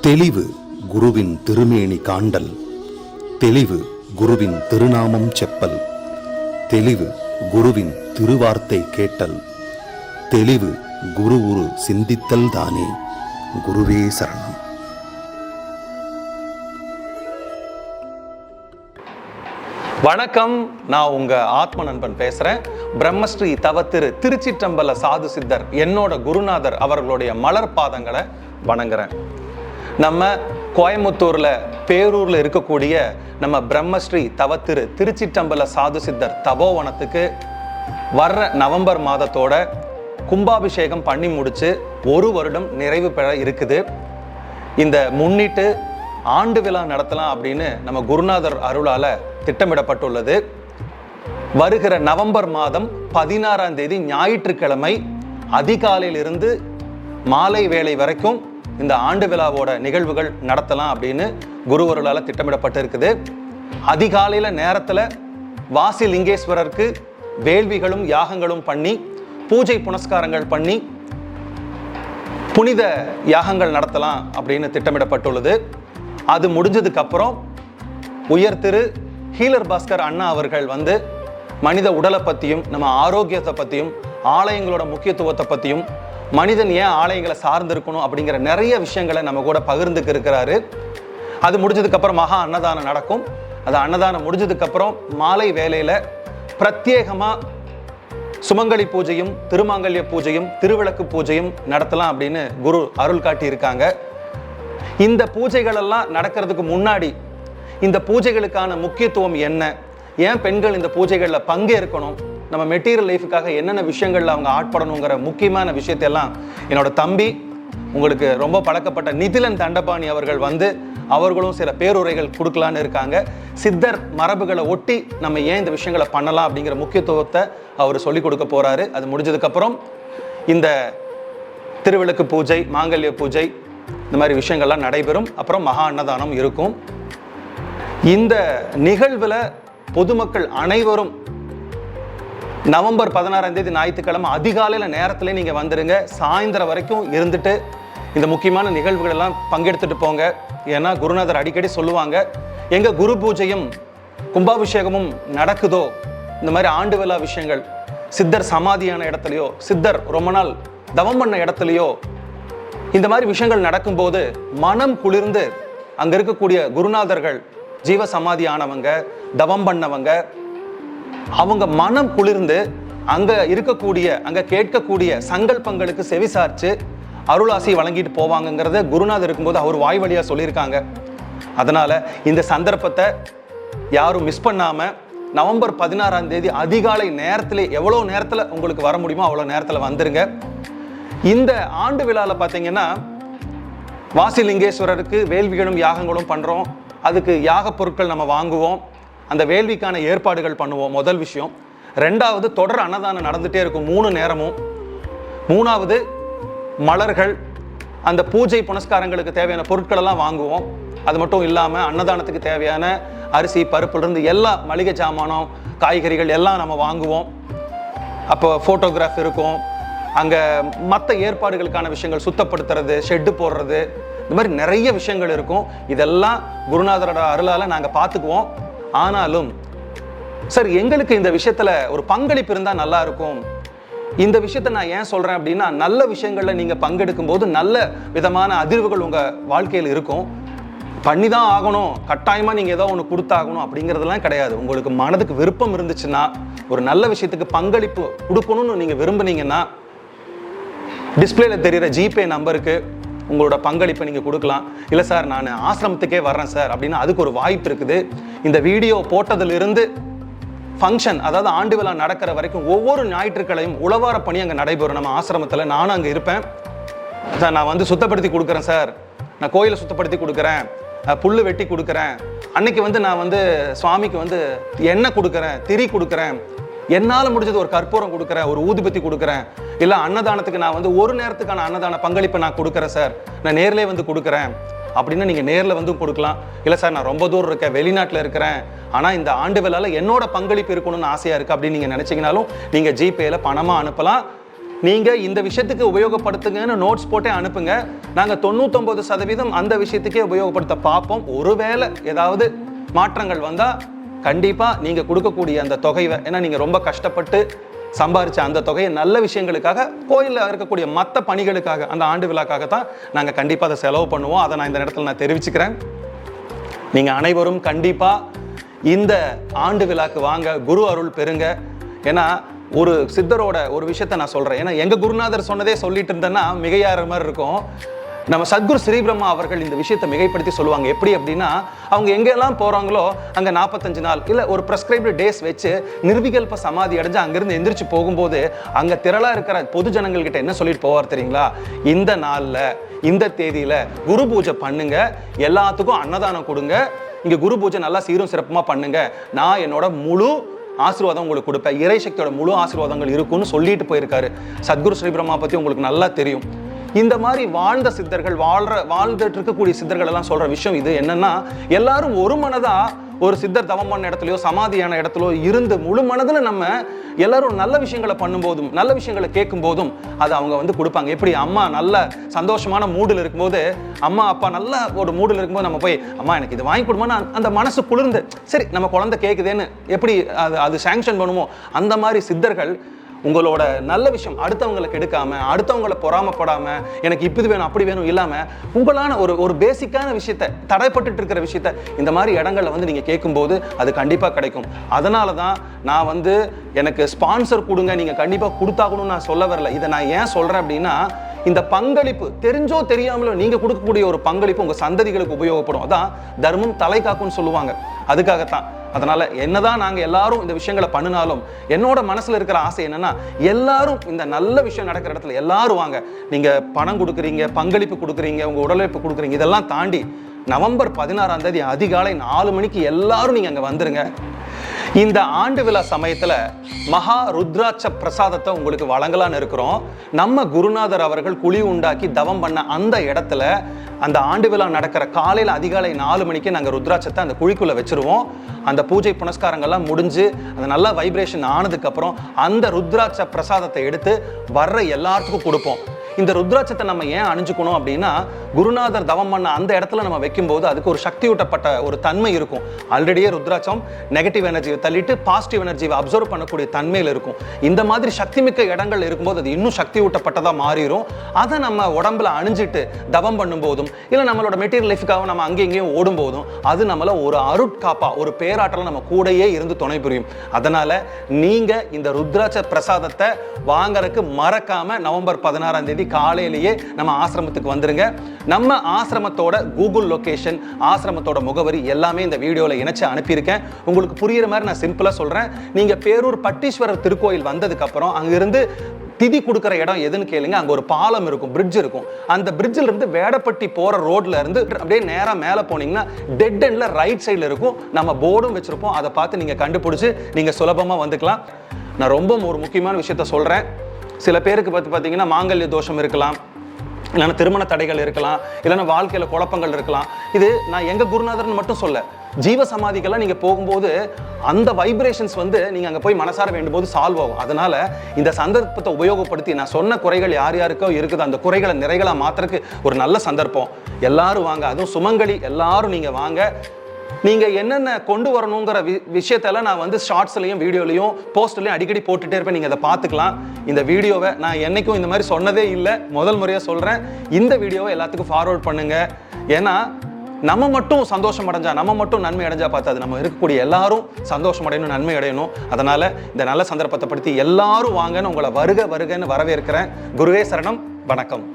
தெளிவு குருவின் திருமேனி காண்டல். தெளிவு குருவின் திருநாமம் செப்பல். தெளிவு குருவின் திருவார்த்தை கேட்டல். தெளிவு குரு உரு சிந்தித்தல் தானே குருவே சரணம். வணக்கம் நான் உங்க ஆத்ம நண்பன் பேசுறேன். பிரம்மஸ்ரீ தவத்திரு திருச்சிற்றம்பல சாது சித்தர் என்னோட குருநாதர் அவர்களுடைய மலர் பாதங்களை வணங்குறேன். நம்ம கோயம்புத்தூர்ல பேரூர்ல இருக்கக்கூடிய நம்ம பிரம்மஸ்ரீ தவத்திரு திருச்சிட்டம்பல சாது சித்தர் தபோவனத்துக்கு வர்ற நவம்பர் மாதத்தோட கும்பாபிஷேகம் பண்ணி முடிச்சு ஒரு வருடம் நிறைவு பெற இருக்குது. இந்த முன்னிட்டு ஆண்டு விழா நடத்தலாம் அப்படின்னு நம்ம குருநாதர் அருளால் திட்டமிடப்பட்டுள்ளது. வருகிற நவம்பர் மாதம் பதினாறாம் தேதி ஞாயிற்றுக்கிழமை அதிகாலையிலிருந்து மாலை வேளை வரைக்கும் இந்த ஆண்டு விழாவோட நிகழ்வுகள் நடத்தலாம் அப்படின்னு குருவர்களால் திட்டமிடப்பட்டு இருக்குது நேரத்தில் நேரத்துல வாசி லிங்கேஸ்வரருக்கு வேள்விகளும் யாகங்களும் பண்ணி பூஜை புனஸ்காரங்கள் பண்ணி புனித யாகங்கள் நடத்தலாம் அப்படின்னு திட்டமிடப்பட்டுள்ளது. அது முடிஞ்சதுக்கப்புறம் உயர் திரு ஹீலர் பாஸ்கர் அண்ணா அவர்கள் வந்து மனித உடலை பற்றியும் நம்ம ஆரோக்கியத்தை பற்றியும் ஆலயங்களோட முக்கியத்துவத்தை பற்றியும் மனிதன் ஏன் ஆலயங்களை சார்ந்திருக்கணும் அப்படிங்கிற நிறைய விஷயங்களை நம்ம கூட பகிர்ந்துக்கு இருக்கிறாரு. அது முடிஞ்சதுக்கப்புறம் மகா அன்னதானம் நடக்கும். அது அன்னதானம் முடிஞ்சதுக்கப்புறம் மாலை வேலையில் பிரத்யேகமாக சுமங்கலி பூஜையும் திருமாங்கல்ய பூஜையும் திருவிளக்கு பூஜையும் நடத்தலாம் அப்படின்னு குரு அருள் காட்டி இருக்காங்க இந்த பூஜைகள் எல்லாம் நடக்கிறதுக்கு முன்னாடி இந்த பூஜைகளுக்கான முக்கியத்துவம் என்ன? ஏன் பெண்கள் இந்த பூஜைகளில் பங்கேற்கணும்? நம்ம மெட்டீரியல் லைஃபுக்காக என்னென்ன விஷயங்கள்ல அவங்க ஆட்படணுங்கிற முக்கியமான விஷயத்தையெல்லாம் என்னோட தம்பி உங்களுக்கு ரொம்ப பழக்கப்பட்ட நிதிலன் தண்டபாணி அவர்கள் வந்து அவர்களும் சில பேருரைகள் கொடுக்கலான்னு இருக்காங்க. சித்தர் மரபுகளை ஒட்டி நம்ம ஏன் இந்த விஷயங்களை பண்ணலாம் அப்படிங்கிற முக்கியத்துவத்தை அவர் சொல்லிக் கொடுக்க போறாரு. அது முடிஞ்சதுக்கப்புறம் இந்த திருவிளக்கு பூஜை மாங்கல்ய பூஜை இந்த மாதிரி விஷயங்கள்லாம் நடைபெறும். அப்புறம் மகா அன்னதானம் இருக்கும். இந்த நிகழ்வில் பொதுமக்கள் அனைவரும் நவம்பர் பதினாறாம் தேதி ஞாயிற்றுக்கிழமை அதிகாலையில் நேரத்தில் நீங்கள் வந்துடுங்க சாயந்தரம் வரைக்கும் இருந்துட்டு இந்த முக்கியமான நிகழ்வுகள் எல்லாம் பங்கெடுத்துட்டு போங்க. ஏன்னா குருநாதர் அடிக்கடி சொல்லுவாங்க எங்கள் குரு பூஜையும் கும்பாபிஷேகமும் நடக்குதோ? இந்த மாதிரி ஆண்டு விழா விஷயங்கள் சித்தர் சமாதியான இடத்துலையோ சித்தர் ரொம்ப நாள் தவம் பண்ண இடத்துலையோ இந்த மாதிரி விஷயங்கள் நடக்கும்போது மனம் குளிர்ந்து அங்கே இருக்கக்கூடிய குருநாதர்கள் ஜீவ சமாதி ஆனவங்க தவம் பண்ணவங்க அவங்க மனம் குளிர்ந்து அங்க இருக்கக்கூடிய அங்க கேட்கக்கூடிய சங்கல்பங்களுக்கு செவிசார்ச்சு அருளாசி வழங்கிட்டு போவாங்கங்கிறத குருநாதர் இருக்கும்போது அவர் வாய் வழியா சொல்லியிருக்காங்க. அதனால இந்த சந்தர்ப்பத்தை யாரும் மிஸ் பண்ணாம நவம்பர் பதினாறாம் தேதி அதிகாலை நேரத்தில் எவ்வளோ நேரத்தில் உங்களுக்கு வர முடியுமோ அவ்வளோ நேரத்தில் வந்துருங்க. இந்த ஆண்டு விழாவில் பார்த்தீங்கன்னா வாசிலிங்கேஸ்வரருக்கு வேள்விகளும் யாகங்களும் பண்ணுறோம் அதுக்கு யாக பொருட்கள் நம்ம வாங்குவோம். அந்த வேள்விக்கான ஏற்பாடுகள் பண்ணுவோம் முதல் விஷயம். ரெண்டாவது தொடர் அன்னதானம் நடந்துகிட்டே இருக்கும் மூணு நேரமும். மூணாவது மலர்கள் அந்த பூஜை புனஸ்காரங்களுக்கு தேவையான பொருட்களெல்லாம் வாங்குவோம். அது மட்டும் இல்லாமல் அன்னதானத்துக்கு தேவையான அரிசி பருப்புலேருந்து எல்லா மளிகை சாமானம் காய்கறிகள் எல்லாம் நம்ம வாங்குவோம். அப்போ ஃபோட்டோகிராஃப் இருக்கும். அங்கே மற்ற ஏற்பாடுகளுக்கான விஷயங்கள் சுத்தப்படுத்துறது ஷெட்டு போடுறது இந்த மாதிரி நிறைய விஷயங்கள் இருக்கும். இதெல்லாம் குருநாதரோட அருளால் நாங்கள் பார்த்துக்குவோம். ஆனாலும் சார் எங்களுக்கு இந்த விஷயத்துல ஒரு பங்களிப்பு இருந்தால் நல்லா இருக்கும். இந்த விஷயத்தை நான் ஏன் சொல்கிறேன் அப்படின்னா நல்ல விஷயங்களில் நீங்கள் பங்கெடுக்கும் போது நல்ல விதமான அதிர்வுகள் உங்கள் வாழ்க்கையில் இருக்கும். பண்ணி தான் ஆகணும். கட்டாயமாக நீங்கள் ஏதோ ஒன்று கொடுத்தாகணும் அப்படிங்கிறதெல்லாம் கிடையாது. உங்களுக்கு மனதுக்கு விருப்பம் இருந்துச்சுன்னா ஒரு நல்ல விஷயத்துக்கு பங்களிப்பு கொடுக்கணும்னு நீங்கள் விரும்புனீங்கன்னா டிஸ்பிளேல தெரிகிற ஜிபே நம்பருக்கு உங்களோட பங்களிப்பை நீங்கள் கொடுக்கலாம். இல்லை சார் நான் ஆசிரமத்துக்கே வர்றேன் சார் அப்படின்னா அதுக்கு ஒரு வாய்ப்பு இருக்குது. இந்த வீடியோ போட்டதிலிருந்து ஃபங்க்ஷன் அதாவது ஆண்டு விழா நடக்கிற வரைக்கும் ஒவ்வொரு ஞாயிற்றுக்கிழையும் உளவார பணி அங்கே நடைபெறும். நம்ம ஆசிரமத்தில் நானும் அங்கே இருப்பேன். சார் நான் வந்து சுத்தப்படுத்தி கொடுக்குறேன் சார். நான் கோயிலை சுத்தப்படுத்தி கொடுக்குறேன். புல் வெட்டி கொடுக்குறேன். அன்னைக்கு வந்து நான் வந்து சுவாமிக்கு வந்து எண்ணெய் கொடுக்குறேன் திரி கொடுக்குறேன். என்னால் முடிஞ்சது ஒரு கற்பூரம் கொடுக்குறேன் ஒரு ஊதுபத்தி கொடுக்குறேன். இல்லை அன்னதானத்துக்கு நான் வந்து ஒரு நேரத்துக்கான அன்னதான பங்களிப்பை நான் கொடுக்குறேன் சார். நான் நேரிலே வந்து கொடுக்குறேன். அப்படின்னா நீங்கள் நேரில் வந்து கொடுக்கலாம். இல்லை சார் நான் ரொம்ப தூரம் இருக்கேன் வெளிநாட்டில் இருக்கிறேன். ஆனால் இந்த ஆண்டு விழாவில் என்னோட பங்களிப்பு இருக்கணும்னு ஆசையாக இருக்குது அப்படின்னு நீங்கள் நினச்சிங்கனாலும் நீங்கள் ஜிபேயில் பணமாக அனுப்பலாம். நீங்கள் இந்த விஷயத்துக்கு உபயோகப்படுத்துங்கன்னு நோட்ஸ் போட்டே அனுப்புங்க. நாங்கள் தொண்ணூத்தொம்பது சதவீதம் அந்த விஷயத்துக்கே உபயோகப்படுத்த பார்ப்போம். ஒருவேளை ஏதாவது மாற்றங்கள் வந்தால் கண்டிப்பாக நீங்கள் கொடுக்கக்கூடிய அந்த தொகையை ஏன்னா நீங்கள் ரொம்ப கஷ்டப்பட்டு சம்பாரித்த அந்த தொகையை நல்ல விஷயங்களுக்காக கோயிலில் இருக்கக்கூடிய மற்ற பணிகளுக்காக அந்த ஆண்டு விழாக்காக தான் நாங்கள் கண்டிப்பாக அதை செலவு பண்ணுவோம். அதை நான் இந்த இடத்துல நான் தெரிவிச்சுக்கிறேன். நீங்கள் அனைவரும் கண்டிப்பாக இந்த ஆண்டு விழாக்கு வாங்க குரு அருள் பெறுங்க. ஏன்னா ஒரு சித்தரோட ஒரு விஷயத்த நான் சொல்கிறேன் ஏன்னா எங்கள் குருநாதர் சொன்னதே சொல்லிட்டு இருந்தேன்னா மிகையாற மாதிரி இருக்கும். நம்ம சத்குரு ஸ்ரீபிரம்மா அவர்கள் இந்த விஷயத்தை மிகைப்படுத்தி சொல்லுவாங்க. எப்படி அப்படின்னா அவங்க எங்கெல்லாம் போகிறாங்களோ அங்கே நாற்பத்தஞ்சு நாள் இல்லை ஒரு ப்ரெஸ்கிரைப்டு டேஸ் வச்சு நிர்விகல்ப சமாதி அடைஞ்சு அங்கேருந்து எந்திரிச்சு போகும்போது அங்கே திரளாக இருக்கிற பொது ஜனங்கள்கிட்ட என்ன சொல்லிட்டு போவார் தெரியுங்களா? இந்த நாளில் இந்த தேதியில் குரு பூஜை பண்ணுங்க எல்லாத்துக்கும் அன்னதானம் கொடுங்க இங்கே குரு பூஜை நல்லா சீரும் சிறப்புமாக பண்ணுங்க. நான் என்னோட முழு ஆசீர்வாதம் உங்களுக்கு கொடுப்பேன். இறை சக்தியோட முழு ஆசீர்வாதங்கள் இருக்கும்னு சொல்லிட்டு போயிருக்காரு. சத்குரு ஸ்ரீபிரம்மா பற்றி உங்களுக்கு நல்லா தெரியும். இந்த மாதிரி வாழ்ந்த சித்தர்கள் வாழ்ற வாழ்ந்துட்டு இருக்கக்கூடிய சித்தர்கள் எல்லாம் சொல்ற விஷயம் இது என்னன்னா எல்லாரும் ஒரு மனதா ஒரு சித்தர் தவம் பண்ண இடத்துலயோ சமாதியான இடத்துலயோ இருந்து முழு மனதில் நம்ம எல்லாரும் நல்ல விஷயங்களை பண்ணும்போதும் நல்ல விஷயங்களை கேட்கும் போதும் அது அவங்க வந்து கொடுப்பாங்க. எப்படி? அம்மா நல்ல சந்தோஷமான மூடில் இருக்கும்போது அம்மா அப்பா நல்ல ஒரு மூடில் இருக்கும்போது நம்ம போய் அம்மா எனக்கு இது வாங்கி கொடுமான்னு அந்த- மனசு குளிர்ந்து சரி நம்ம குழந்தை கேட்குதேன்னு எப்படி அது அது சேங்ஷன் பண்ணுமோ அந்த மாதிரி சித்தர்கள் உங்களோட நல்ல விஷயம் அடுத்தவங்களை எடுக்காம அடுத்தவங்களை பொறாமப்படாம எனக்கு இப்படி வேணும் அப்படி வேணும் இல்லாம உங்களான ஒரு ஒரு பேசிக்கான விஷயத்த தடைப்பட்டு இருக்கிற விஷயத்த இந்த மாதிரி இடங்களில் வந்து நீங்க கேட்கும்போது அது கண்டிப்பா கிடைக்கும். அதனால தான் நான் வந்து எனக்கு ஸ்பான்சர் கொடுங்க நீங்க கண்டிப்பா கொடுத்தாகணும்னு நான் சொல்ல வரல. இதை நான் ஏன் சொல்றேன் அப்படின்னா இந்த பங்களிப்பு தெரிஞ்சோ தெரியாமலோ நீங்கள் கொடுக்கக்கூடிய ஒரு பங்களிப்பு உங்கள் சந்ததிகளுக்கு உபயோகப்படும். அதான் தர்மம் தலை காக்கும்னு சொல்லுவாங்க. அதுக்காகத்தான். அதனால என்னதான் நாங்க எல்லாரும் இந்த விஷயங்களை பண்ணினாலும் என்னோட மனசுல இருக்கிற ஆசை என்னன்னா எல்லாரும் இந்த நல்ல விஷயம் நடக்கிற இடத்துல எல்லாரும் வாங்க. நீங்க பணம் கொடுக்குறீங்க பங்களிப்பு கொடுக்குறீங்க உங்க உடலுழைப்பு கொடுக்குறீங்க இதெல்லாம் தாண்டி நவம்பர் பதினாறாம் தேதி அதிகாலை நாலு மணிக்கு எல்லாரும் நீங்க அங்க வந்துருங்க. இந்த ஆண்டு விழா சமயத்தில் மகா ருத்ராட்ச பிரசாதத்தை உங்களுக்கு வழங்கலான்னு இருக்கிறோம். நம்ம குருநாதர் அவர்கள் குழி உண்டாக்கி தவம் பண்ண அந்த இடத்துல அந்த ஆண்டு விழா நடக்கிற காலையில் அதிகாலை நாலு மணிக்கு நாங்கள் ருத்ராட்சத்தை அந்த குழிக்குள்ளே வச்சிருவோம். அந்த பூஜை புனஸ்காரங்கள்லாம் முடிஞ்சு அந்த நல்ல வைப்ரேஷன் ஆனதுக்கப்புறம் அந்த ருத்ராட்ச பிரசாதத்தை எடுத்து வர்ற எல்லாத்துக்கும் கொடுப்போம். இந்த ருத்ராட்சத்தை நம்ம ஏன் அணிஞ்சுக்கணும் அப்படின்னா குருநாதர் தவம் பண்ண அந்த இடத்துல நம்ம வைக்கும்போது அதுக்கு ஒரு சக்தியூட்டப்பட்ட ஒரு தன்மை இருக்கும். ஆல்ரெடியே ருத்ராட்சம் நெகட்டிவ் எனர்ஜியை தள்ளிட்டு பாசிட்டிவ் எனர்ஜியை அப்சர்வ் பண்ணக்கூடிய தன்மையில் இருக்கும். இந்த மாதிரி சக்திமிக்க இடங்கள் இருக்கும்போது அது இன்னும் சக்தி ஊட்டப்பட்டதாக மாறிடும் அதை நம்ம உடம்புல அணிஞ்சிட்டு தவம் பண்ணும்போதும் இல்லை நம்மளோட மெட்டீரியல் லைஃபுக்காக நம்ம அங்கேயும் இங்கேயும் ஓடும்போதும் அது நம்மளை ஒரு அருட்காப்பா ஒரு பேராற்றல நம்ம கூடயே இருந்து துணை புரியும். அதனால நீங்கள் இந்த ருத்ராட்ச பிரசாதத்தை வாங்கறதுக்கு மறக்காம நவம்பர் பதினாறாம் தேதி காலையிலேயே நம்ம ஆசிரமத்துக்கு வந்துருங்க. நம்ம ஆசிரமத்தோட கூகுள் லொக்கேஷன் ஆசிரமத்தோட முகவரி எல்லாமே இந்த வீடியோவில் இணைச்சு அனுப்பியிருக்கேன். உங்களுக்கு புரியுற மாதிரி நான் சிம்பிளாக சொல்கிறேன் நீங்கள் பேரூர் பட்டீஸ்வரர் திருக்கோயில் வந்ததுக்கப்புறம் அங்கேருந்து திதி கொடுக்குற இடம் எதுன்னு கேளுங்க. அங்கே ஒரு பாலம் இருக்கும் பிரிட்ஜ் இருக்கும். அந்த பிரிட்ஜில் இருந்து வேடப்பட்டி போகிற ரோட்ல இருந்து அப்படியே நேராக மேலே போனீங்கன்னா டெட் எண்டில் ரைட் சைடில் இருக்கும். நம்ம போர்டும் வச்சுருப்போம். அதை பார்த்து நீங்கள் கண்டுபிடிச்சி நீங்கள் சுலபமாக வந்துக்கலாம். நான் ரொம்ப ஒரு முக்கியமான விஷயத்த சொல்கிறேன் சில பேருக்கு பார்த்து பார்த்தீங்கன்னா மாங்கல்ய தோஷம் இருக்கலாம் இல்லைன்னா திருமண தடைகள் இருக்கலாம் இல்லைன்னா வாழ்க்கையில் குழப்பங்கள் இருக்கலாம். இது நான் எங்கள் குருநாதர்னு மட்டும் சொல்ல ஜீவ சமாதிக்கெல்லாம் நீங்கள் போகும்போது அந்த வைப்ரேஷன்ஸ் வந்து நீங்கள் அங்கே போய் மனசார வேண்டும் போது சால்வ் ஆகும். அதனால் இந்த சந்தர்ப்பத்தை உபயோகப்படுத்தி நான் சொன்ன குறைகள் யார் யாருக்கோ இருக்குது அந்த குறைகளை நிறைகளாக மாத்துறதுக்கு ஒரு நல்ல சந்தர்ப்பம். எல்லாரும் வாங்க அதுவும் சுமங்கலி எல்லாரும் நீங்கள் வாங்க. நீங்கள் என்னென்ன கொண்டு வரணுங்கிற வி விஷயத்தெல்லாம் நான் வந்து ஷார்ட்ஸ்லையும் வீடியோலையும் போஸ்ட்லையும் அடிக்கடி போட்டுட்டே இருப்பேன். நீங்கள் அதை பார்த்துக்கலாம். இந்த வீடியோவை நான் என்றைக்கும் இந்த மாதிரி சொன்னதே இல்லை. முதல் முறையாக சொல்கிறேன் இந்த வீடியோவை எல்லாத்துக்கும் ஃபார்வர்ட் பண்ணுங்கள் ஏன்னா நம்ம மட்டும் சந்தோஷம் அடைஞ்சா நம்ம மட்டும் நன்மை அடைஞ்சா பார்த்தாது நம்ம இருக்கக்கூடிய எல்லாரும் சந்தோஷம் அடையணும் நன்மை அடையணும். அதனால இந்த நல்ல சந்தர்ப்பத்தை படுத்தி எல்லாரும் வாங்கன்னு உங்களை வருக வருகன்னு வரவேற்கிறேன். குருவே சரணம். வணக்கம்.